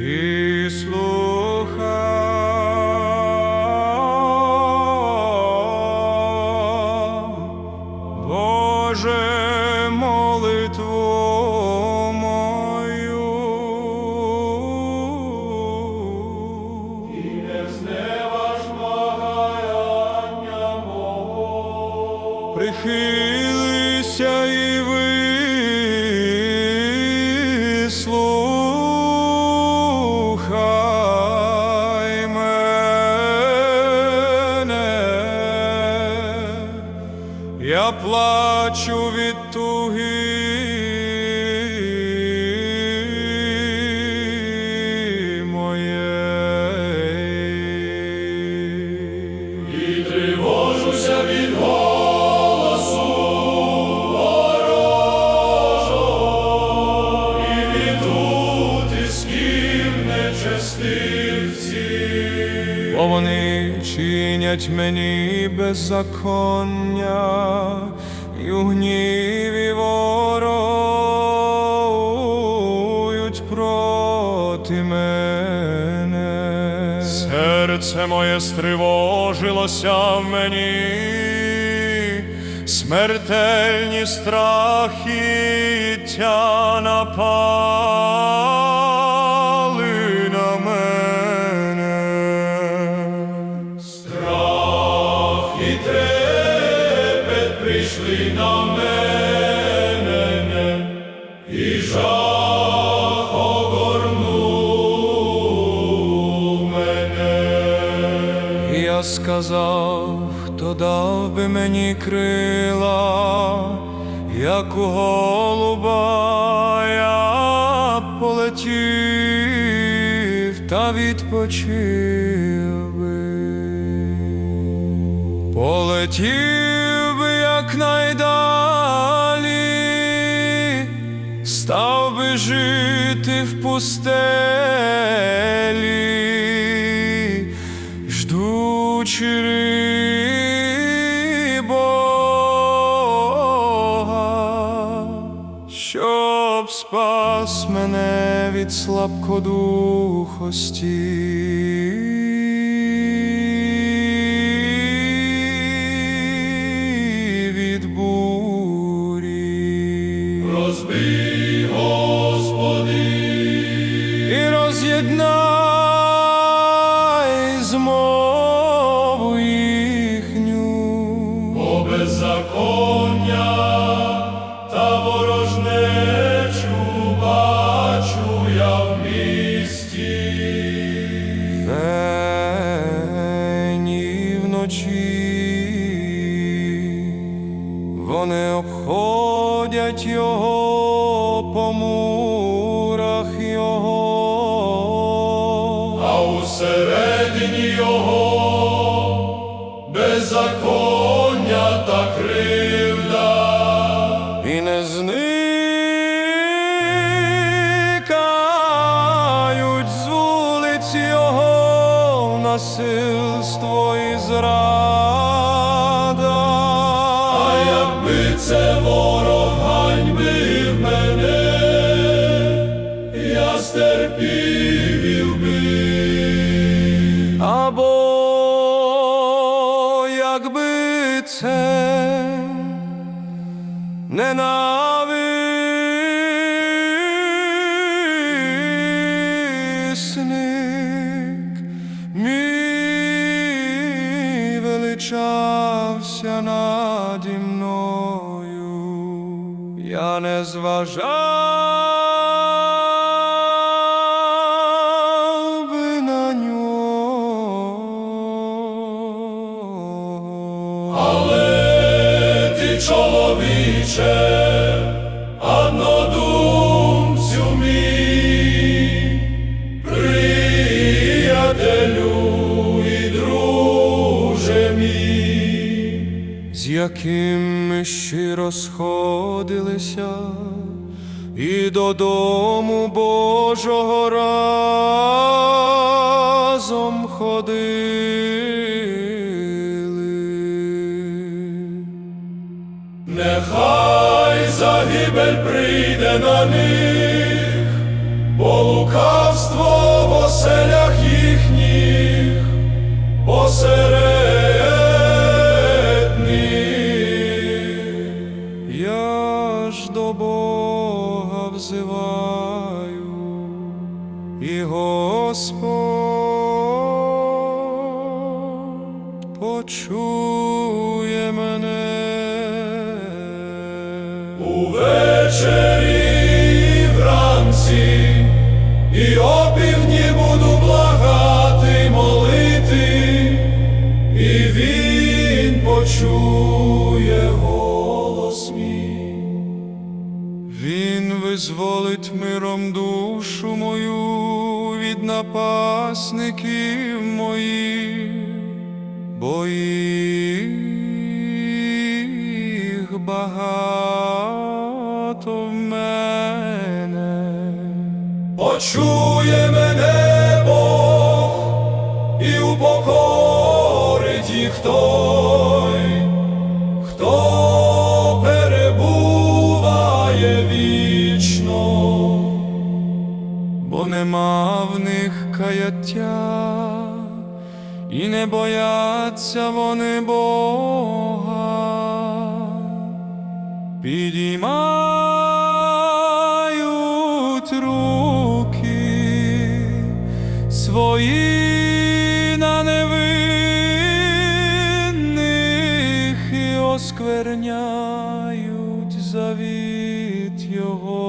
і слухав, Я плачу від туги Бо вони чинять мені беззаконня, і у гніві ворують проти мене. Серце моє стривожилося в мені, смертельні страхіття напали і трепет прийшли на мене, і жах огорнув мене. Я сказав, хто дав би мені крила, як у голуба я полетів та відпочив. Полетів би якнайдалі, став би жити в пустелі, ждучи Бога, щоб спас мене від слабкодухості. Розбий, Господи, і роз'єднай змову їхню, бо беззаконня та ворожнечу бачу я в місті. Вдень і вночі вони а усередині його беззаконня та кривда. і не зникають з вулиць його насильство і зрада. А якби це ворог ганьбив мене, я стерпів величався наді мною, я не зважав би на нього. Але ти, чоловіче, яким ми щиро сходилися, і додому Божого разом ходили. Нехай загибель прийде на них, бо лукавство оселях почує мене. Увечері і вранці, і опівдні буду благати молити, і він почує голос мій. Він визволить миром душу мою від напасників моїх, бо їх багато в мене. Почує мене Бог і упокорить їх той, не бояться вони Бога. Підіймають руки свої на невинних і оскверняють завіт Його.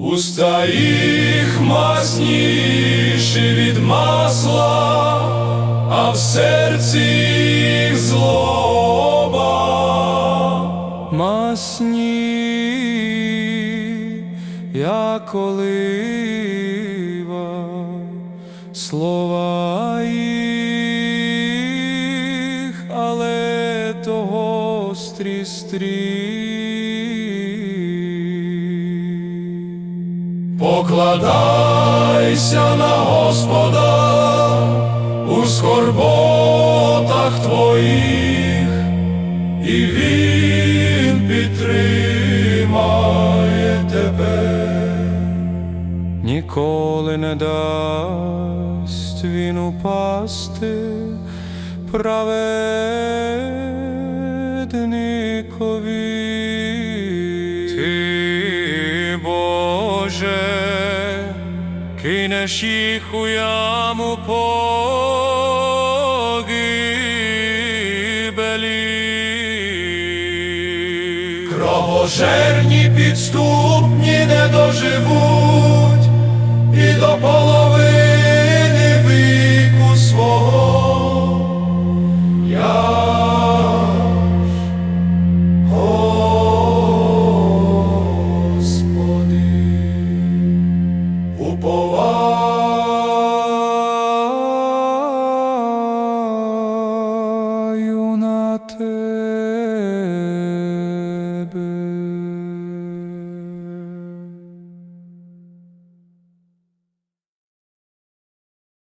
Уста їх масніші від масла, а в серці їх злоба. масні, як олива, слова їх, але то гострі стрі. Покладайся на Господа у скорботах твоїх, і Він підтримає тебе. Ніколи не дасть він упасти праведникові. Кинеш їх у яму погибелі. Кровожерні підступні не доживуть.